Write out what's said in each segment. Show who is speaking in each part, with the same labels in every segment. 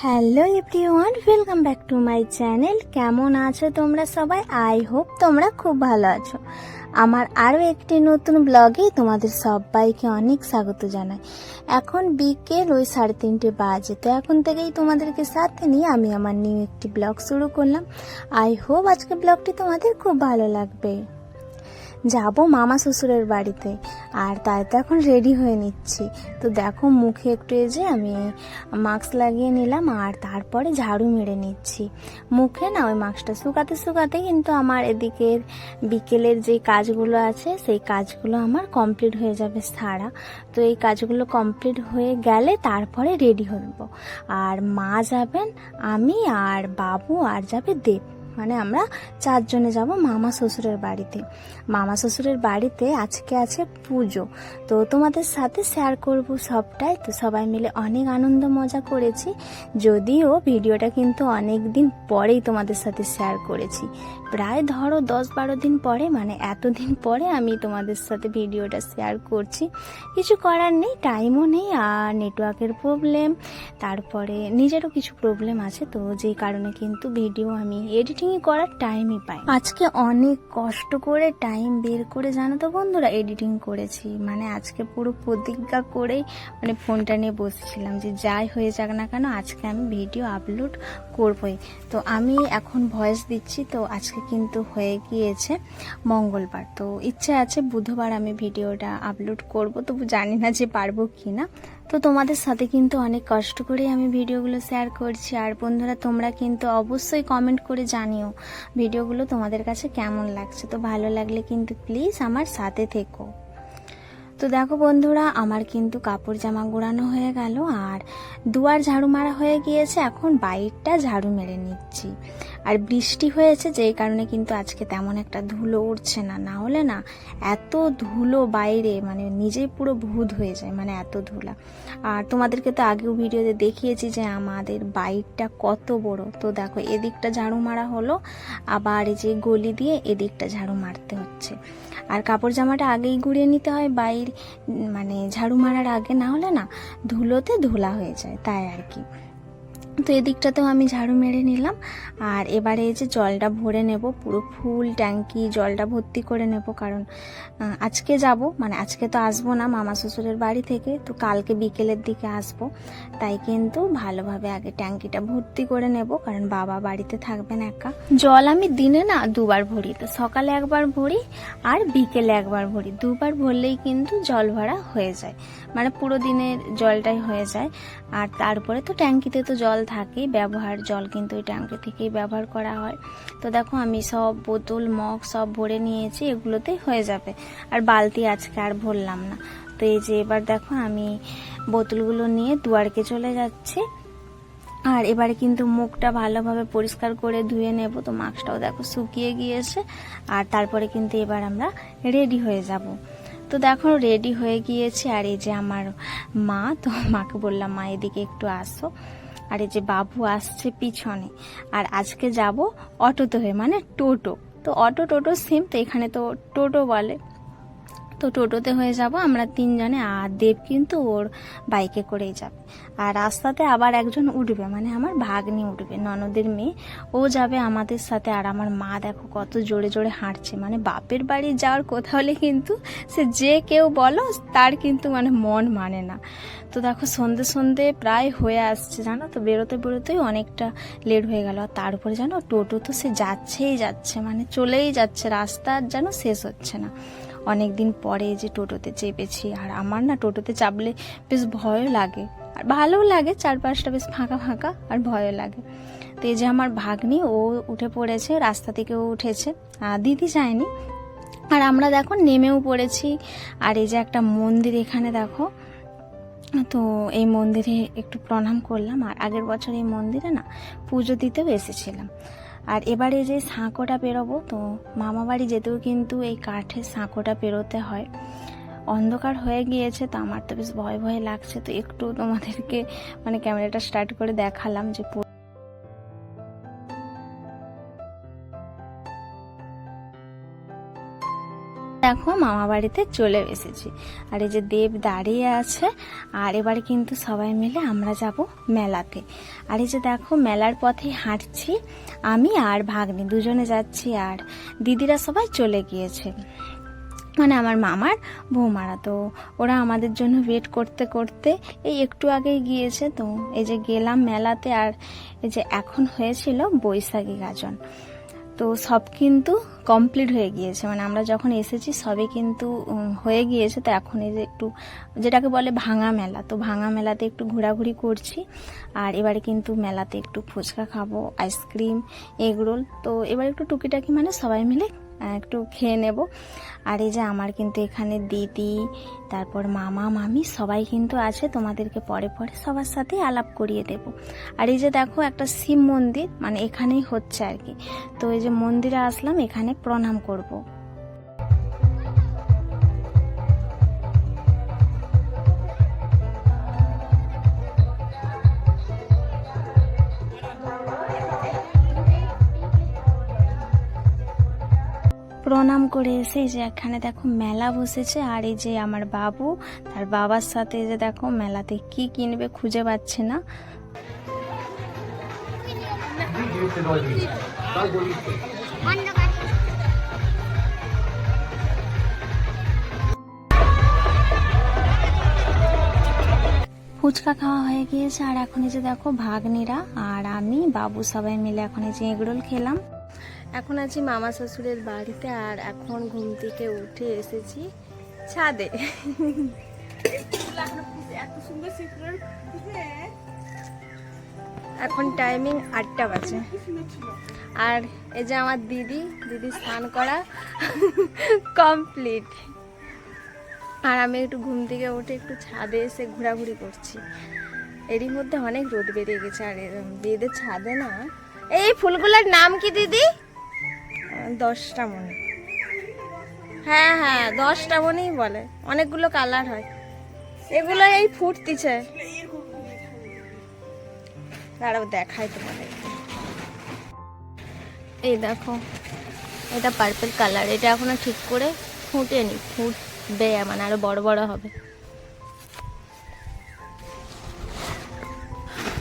Speaker 1: Hello everyone welcome back to my channel কেমন আছো তোমরা সবাই? আই হোপ তোমরা খুব ভালো আছো। আমার আরও একটি নতুন ব্লগে তোমাদের সবাইকে অনেক স্বাগত জানাই। এখন বিকেল, ওই সাড়ে তিনটে বাজে। তো এখন থেকেই তোমাদেরকে সাথে নিয়ে আমি আমার নিউ একটি ব্লগ শুরু করলাম। আই হোপ আজকে ব্লগটি তোমাদের খুব ভালো লাগবে। যাব মামা শ্বশুরের বাড়িতে। আর তাই তো এখন রেডি হয়ে নিচ্ছি। তো দেখো মুখে একটু এই যে আমি মাস্ক লাগিয়ে নিলাম, আর তারপরে ঝাড়ু মেরে নিচ্ছি। মুখে না ওই মাস্কটা শুকাতে শুকাতে কিন্তু আমার এদিকের বিকেলের যে কাজগুলো আছে, সেই কাজগুলো আমার কমপ্লিট হয়ে যাবে সারা। তো এই কাজগুলো কমপ্লিট হয়ে গেলে তারপরে রেডি হব। আর মা যাবেন, আমি আর বাবু, আর যাবে দেব। মানে আমরা চারজনে যাব মামা শ্বশুরের বাড়িতে। মামা শ্বশুরের বাড়িতে আজকে আছে পুজো। তো তোমাদের সাথে শেয়ার করব সবটাই। তো সবাই মিলে অনেক আনন্দ মজা করেছি। যদিও ভিডিওটা কিন্তু অনেক দিন পরেই তোমাদের সাথে শেয়ার করেছি। প্রায় ধরো দশ বারো দিন পরে মানে এতদিন পরে আমি তোমাদের সাথে ভিডিওটা শেয়ার করছি। কিছু করার নেই টাইমও নেই, আর নেটওয়ার্কের প্রবলেম তারপরে নিজেরও কিছু প্রবলেম আছে। তো যেই কারণে কিন্তু ভিডিও আমি এডিটিংই করার টাইমই পাই। আজকে অনেক কষ্ট করে টাইম বের করে, জানো তো বন্ধুরা এডিটিং করেছি। মানে আজকে পুরো প্রতিজ্ঞা করেই মানে ফোনটা নিয়ে বসেছিলাম যে যাই হয়ে যাক না কেন, আজকে আমি ভিডিও আপলোড করবই। তো আমি এখন ভয়েস দিচ্ছি, তো আজকে কিন্তু হয়ে গিয়েছে মঙ্গলবার। তো ইচ্ছে আছে বুধবার আমি ভিডিওটা আপলোড করব, তবু জানি না যে পারব কি না তো তোমাদের সাথে কিন্তু অনেক কষ্ট করে আমি ভিডিওগুলো শেয়ার করছি। আর বন্ধুরা, তোমরা কিন্তু অবশ্যই কমেন্ট করে জানিও ভিডিওগুলো তোমাদের কাছে কেমন লাগছে। তো ভালো লাগলে কিন্তু প্লিজ আমার সাথে থেকো। তো দেখো বন্ধুরা, আমার কিন্তু কাপড় জামা গুড়ানো হয়ে গেল আর দুয়ার ঝাড়ু মারা হয়ে গিয়েছে। এখন বাইরটা ঝাড়ু মেরে নিচ্ছি। আর বৃষ্টি হয়েছে, যেই কারণে কিন্তু আজকে তেমন একটা ধুলো উঠছে না। না হলে না, এত ধুলো বাইরে মানে নিজেই পুরো ভূত হয়ে যায় মানে এত ধুলা। আর তোমাদেরকে তো আগেও ভিডিওতে দেখিয়েছি যে আমাদের বাইরটা কত বড়। তো দেখো, এদিকটা ঝাড়ু মারা হলো, আবার এই যে গলি দিয়ে এদিকটা ঝাড়ু মারতে হচ্ছে। আর কাপড় জামাটা আগেই গুড়িয়ে নিতে হয় বাইর। মানে ঝাড়ু মারার আগে না হলে না ধুলোতে ধুলা হয়ে যায় তাই আর কি। তো এদিকটাতেও আমি ঝাড়ু মেরে নিলাম। আর এবারে এই যে জলটা ভরে নেব, পুরো ফুল ট্যাঙ্কি জলটা ভর্তি করে নেব কারণ আজকে যাব মানে আজকে তো আসব না মামা শ্বশুরের বাড়ি থেকে, তো কালকে বিকেলের দিকে আসব। তাই কিন্তু ভালোভাবে আগে ট্যাঙ্কিটা ভর্তি করে নেব, কারণ বাবা বাড়িতে থাকবেন একা। জল আমি দিনে না দুবার ভরি, তো সকালে একবার ভরি আর বিকেলে একবার ভরি। দুবার ভরলেই কিন্তু জল ভরা হয়ে যায় মানে পুরো দিনের জলটাই হয়ে যায়। আর তারপরে তো ট্যাঙ্কিতে তো জল থাকেই ব্যবহার, জল কিন্তু ওই ট্যাঙ্কি থেকেই ব্যবহার করা হয়। তো দেখো আমি সব বোতল, মগ সব ভরে নিয়েছি এগুলোতেই হয়ে যাবে। আর বালতি আজকে আর ভরলাম না। তো এই যে এবার দেখো আমি বোতলগুলো নিয়ে দুয়ারকে চলে যাচ্ছি। আর এবারে কিন্তু মুখটা ভালোভাবে পরিষ্কার করে ধুয়ে নেব। তো মাস্কটাও দেখো শুকিয়ে গিয়েছে। আর তারপরে কিন্তু এবার আমরা রেডি হয়ে যাব। তো দেখো রেডি হয়ে গিয়েছে। আর এই যে আমার মা, তো মাকে বললাম, মা, এদিকে একটু আসো। আর এই যে বাবু আসছে পিছনে, আর আজকে যাব অটোতে হয়ে মানে টোটো। তো অটো টোটো সেম তো এখানে তো টোটো বলে। তো টোটোতে হয়ে যাব। আমরা তিনজনে আর দেব কিন্তু ওর বাইকে করেই যাবে। আর রাস্তাতে আবার একজন উঠবে মানে আমার ভাগ্নি উঠবে, ননদের মেয়ে। ও যাবে আমাদের সাথে। আর আমার মা দেখো কত জোরে জোরে হাঁটছে। মানে বাপের বাড়ি যাওয়ার কথা হলে কিন্তু সে যে কেউ বলো, তার কিন্তু মানে মন মানে না। তো দেখো সন্ধে সন্ধে প্রায় হয়ে আসছে, জানো তো? বেরোতে বেরোতেই অনেকটা লেট হয়ে গেল। আর তার উপরে জানো, টোটো তো সে যাচ্ছেই যাচ্ছে মানে চলেই যাচ্ছে। রাস্তা যেন শেষ হচ্ছে না। অনেক দিন পরে যে টোটোতে চেপেছি। আর আমার না টোটোতে চাপলে বেশ ভয়ও লাগে। আর ভালোও লাগে, চারপাশটা বেশ ফাঁকা ফাঁকা আর ভয়ও লাগে। তো এই যে আমার ভাগ্নি, ও উঠে পড়েছে, রাস্তা থেকেও উঠেছে। আর দিদি যায়নি। আর আমরা দেখো নেমেও পড়েছি। আর এই যে একটা মন্দির এখানে দেখো। তো এই মন্দিরে একটু প্রণাম করলাম। আর আগের বছর এই মন্দিরে না পুজো দিতেও এসেছিলাম। আর এবারে যে সাঁকোটা পেরোবো, তো মামা বাড়ি যেতেও কিন্তু এই কাঠের সাঁকোটা পেরোতে হয়। অন্ধকার হয়ে গিয়েছে, তো আমার তো বেশ ভয় ভয় লাগছে। তো একটু তোমাদেরকে মানে ক্যামেরাটা স্টার্ট করে দেখালাম যে দেখো মামা বাড়িতে চলে এসেছি। আর এই যে দেব দাঁড়িয়ে আছে, আর এবারে কিন্তু সবাই মিলে আমরা যাব মেলাতে। আর এই যে দেখো মেলার পথে হাঁটছি আমি আর ভাগ্নি, দুজনে যাচ্ছি আর দিদিরা সবাই চলে গিয়েছে। মানে আমার মামার বৌমারা। তো ওরা আমাদের জন্য ওয়েট করতে করতে এই একটু আগেই গিয়েছে। তো এই যে গেলাম মেলাতে আর এই যে এখন হয়েছিল বৈশাখী গাজন। তো সব কিন্তু কমপ্লিট হয়ে গিয়েছে। মানে আমরা যখন এসেছি সবে কিন্তু হয়ে গিয়েছে। তো এখন এই যে একটু, যেটাকে বলে ভাঙা মেলা, তো ভাঙা মেলাতে একটু ঘোরাঘুরি করছি। আর এবারে কিন্তু মেলাতে একটু ফুচকা খাব আইসক্রিম এগরোল তো এবার একটু টুকিটাকি মানে সবাই মিলে একটু খেয়ে নেব। আর এই যে আমার কিন্তু এখানে দিদি, তারপর মামা, মামি সবাই কিন্তু আছে, তোমাদেরকে পরে পরে সবার সাথে আলাপ করিয়ে দেব। আর এই যে দেখো, একটা শিব মন্দির মানে এখানেই হচ্ছে আর কি। তো এই যে মন্দিরে আসলাম, এখানে প্রণাম করব। প্রণাম করে এসে যে এখানে দেখো মেলা বসেছে। আর এই যে আমার বাবু, তার বাবার সাথে যে দেখো মেলাতে কি কিনবে খুঁজে পাচ্ছে না। ফুচকা খাওয়া হয়ে গিয়েছে। আর এখন এই যে দেখো ভাগ্নিরা আর আমি, বাবু সবাই মিলে এখন এই যে এগরোল খেলাম। এখন আছি মামা শ্বশুরের বাড়িতে আর এখন ঘুম থেকে উঠে এসেছি ছাদে। এখন টাইমিং আটটা বাজে। আর এই যে আমার দিদি দিদি স্নান করা কমপ্লিট আর আমি একটু ঘুম থেকে উঠে একটু ছাদে এসে ঘোরাঘুরি করছি। এরই মধ্যে অনেক রোদ বেরিয়ে গেছে আর দিদিদের ছাদে না। এই ফুলগুলোর নাম কি দিদি? দশটা মনে। হ্যাঁ হ্যাঁ দশটা মনেই বলে। অনেকগুলো কালার হয়। এগুলো এই ফুটতিছে। দাঁড়াও, দেখাই তোমাদের। এই দেখো, এটা পার্পল কালার এটা এখনও ঠিক করে ফুটেনি, ফুটবে মানে আরও বড় বড় হবে।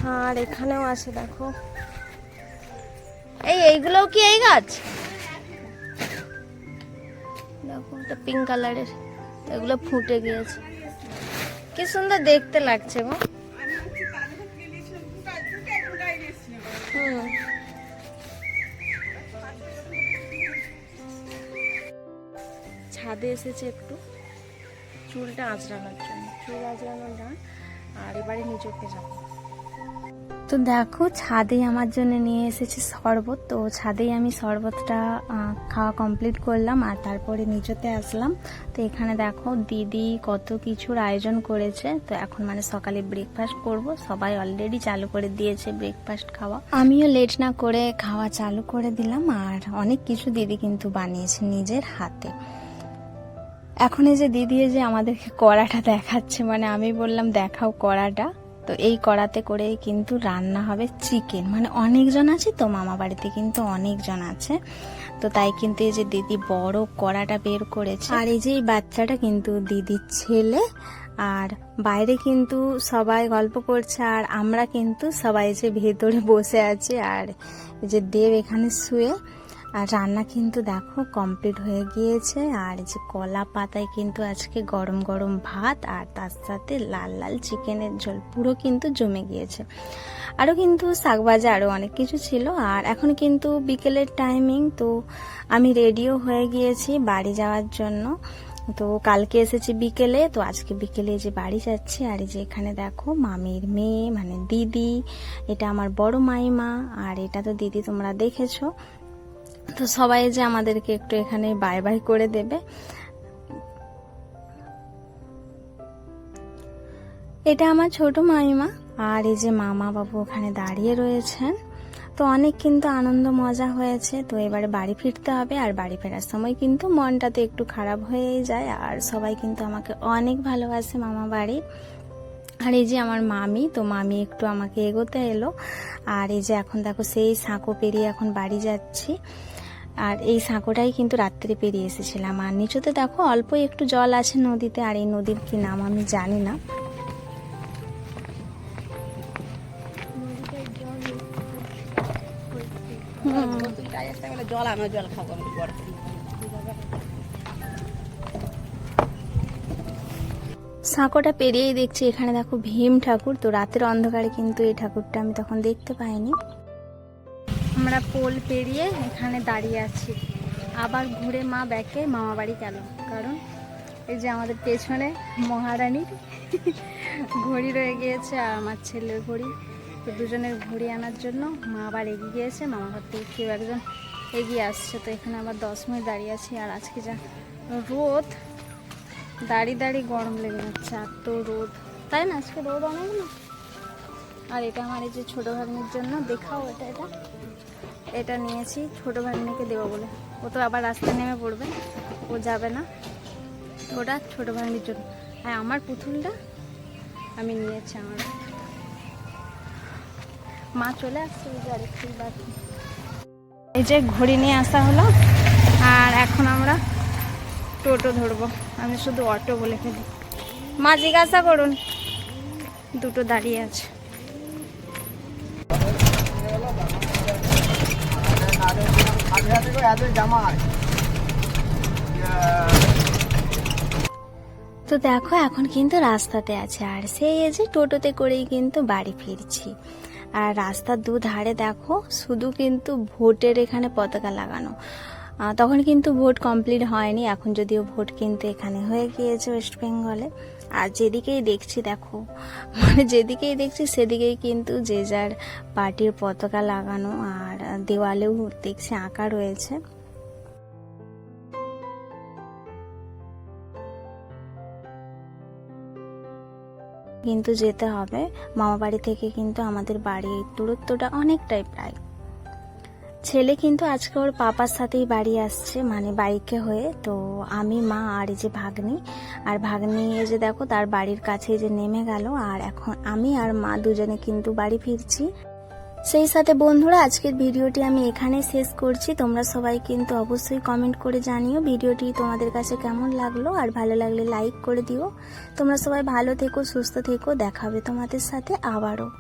Speaker 1: আর এখানেও আছে, দেখো। এই, এইগুলোও কি এই গাছ? দেখো, এটা পিঙ্ক কালারের এগুলো ফুটে গিয়েছে। কি সুন্দর দেখতে লাগছে গো। ছাদে এসেছে একটু। চুলটা আঁচড়ানোর জন্য। চুল আঁচড়ানোর গান। আর এবারে নিজেকে যাব। তো দেখো, ছাদেই আমার জন্য নিয়ে এসেছে শরবত। তো ছাদেই আমি শরবতটা খাওয়া কমপ্লিট করলাম আর তারপরে নিচেতে আসলাম। তো এখানে দেখো, দিদি কত কিছুর আয়োজন করেছে। তো এখন মানে সকালে ব্রেকফাস্ট করব। সবাই অলরেডি চালু করে দিয়েছে ব্রেকফাস্ট খাওয়া। আমিও লেট না করে খাওয়া চালু করে দিলাম আর অনেক কিছু দিদি কিন্তু বানিয়েছে নিজের হাতে। এখন এই যে দিদি যে আমাদেরকে কড়াটা দেখাচ্ছে মানে আমি বললাম দেখাও কড়াটা। তো এই কড়াতে করে কিন্তু রান্না হবে চিকেন। মানে অনেকজন আছে তো, মামা বাড়িতে কিন্তু অনেকজন আছে। তো তাই কিন্তু এই যে দিদি বড় কড়াটা বের করেছে। আর এই যে বাচ্চাটা কিন্তু দিদির ছেলে। আর বাইরে কিন্তু সবাই গল্প করছে, আর আমরা কিন্তু সবাই যে ভেতরে বসে আছি, আর যে দেব এখানে শুয়ে আর রান্না কিন্তু দেখো কমপ্লিট হয়ে গিয়েছে। আর যে কলা পাতায় কিন্তু আজকে গরম গরম ভাত, আর তার সাথে লাল লাল চিকেনের ঝোল, পুরো কিন্তু জমে গিয়েছে। আরও কিন্তু শাকভাজা আরও অনেক কিছু ছিল। আর এখন কিন্তু বিকেলের টাইমিং তো আমি রেডিও হয়ে গিয়েছি বাড়ি যাওয়ার জন্য। তো কালকে এসেছি বিকেলে, তো আজকে বিকেলে যে বাড়ি যাচ্ছি, আর যে এখানে দেখো মামির মেয়ে মানে দিদি, এটা আমার বড় মাইমা, আর এটা তো দিদি তোমরা দেখেছ। তো সবাই যে আমাদেরকে একটু এখানে বাই বাই করে দেবে। এটা আমার ছোট মামিমা আর এই যে মামা বাবু ওখানে দাঁড়িয়ে রয়েছেন। তো অনেক কিন্তু আনন্দ মজা হয়েছে। তো এবারে বাড়ি ফিরতে হবে আর বাড়ি ফেরার সময় কিন্তু মনটাতে একটু খারাপ হয়েই যায়। আর সবাই কিন্তু আমাকে অনেক ভালোবাসে মামা বাড়ি। আর এই যে আমার মামি, তো মামি একটু আমাকে এগোতে এলো। আর এই যে এখন দেখো সেই সাঁকো পেরিয়ে এখন বাড়ি যাচ্ছি। আর এই সাঁকোটাই কিন্তু রাত্রে পেরিয়ে এসেছিলাম। আর নিচুতে দেখো অল্প একটু জল আছে নদীতে, আর এই নদীর কি নাম আমি জানি না। সাঁকোটা পেরিয়েই দেখছি, এখানে দেখো ভীম ঠাকুর। তো রাতের অন্ধকারে কিন্তু এই ঠাকুরটা আমি তখন দেখতে পাইনি। আমরা পোল পেরিয়ে এখানে দাঁড়িয়ে আছি। আবার ঘুরে মা ব্যাকে মামা বাড়ি গেল। কারণ এই যে আমাদের পেছনে মহারানীর ঘড়ি রয়ে গিয়েছে আর আমার ছেলের ঘড়ি। তো দুজনের ঘড়ি আনার জন্য মা আবার এগিয়ে গিয়েছে। মামা ঘর থেকে কেউ একজন এগিয়ে আসছে। তো এখানে আবার দশ মিনিট দাঁড়িয়ে আছি আর আজকে যা রোদ, দাঁড়িয়ে দাঁড়িয়ে গরম লেগে যাচ্ছে। আর তো রোদ। তাই না? আজকে রোদ অনেক না? আর এটা আমার এই যে ছোটো ভাগ্নির জন্য, দেখাও এটা এটা। এটা নিয়েছি, ছোটো ভাগ্নিকে দেবো বলে। ও তো আবার রাস্তায় নেমে পড়বে, ও যাবে না। ওটা ছোটো ভাগ্নির জন্য। আর আমার পুতুলটা আমি নিয়েছি আমার। মা চলে আসছে আরেকটি বাকি এই যে ঘড়ি নিয়ে আসা হলো, আর এখন আমরা টোটো ধরবো। আমি শুধু অটো বলে ফেলি। মা, জিজ্ঞাসা করুন। দুটো দাঁড়িয়ে আছে। তো দেখো, এখন কিন্তু রাস্তাতে আছে। আর সেই যে টোটোতে করেই কিন্তু বাড়ি ফিরছি। আর রাস্তার দুধারে দেখো, শুধু কিন্তু ভোটের এখানে পতাকা লাগানো। তখন কিন্তু ভোট কমপ্লিট হয়নি। এখন যদিও ভোট কিন্তু এখানে হয়ে গিয়েছে ওয়েস্ট বেঙ্গলে আর যেদিকেই দেখছি দেখো মানে যেদিকেই দেখছি সেদিকেই কিন্তু যে যার পার্টির পতাকা লাগানো আর দেওয়ালেও দেখছি আঁকা রয়েছে। কিন্তু যেতে হবে। মামা বাড়ি থেকে কিন্তু আমাদের বাড়ির দূরত্বটা অনেকটাই প্রায়। ছেলে কিন্তু আজকে ওর পাপার সাথেই বাড়ি আসছে মানে বাইকে হয়ে। তো আমি, মা আর এই যে ভাগ্নি। আর ভাগ্নি এই যে দেখো, তার বাড়ির কাছে যে নেমে গেল। আর এখন আমি আর মা দুজনে কিন্তু বাড়ি ফিরছি। সেই সাথে বন্ধুরা, আজকের ভিডিওটি আমি এখানে শেষ করছি। তোমরা সবাই কিন্তু অবশ্যই কমেন্ট করে জানিও ভিডিওটি তোমাদের কাছে কেমন লাগল। আর ভালো লাগলে লাইক করে দিও। তোমরা সবাই ভালো থেকো, সুস্থ থেকো। দেখাবে তোমাদের সাথে আবারও।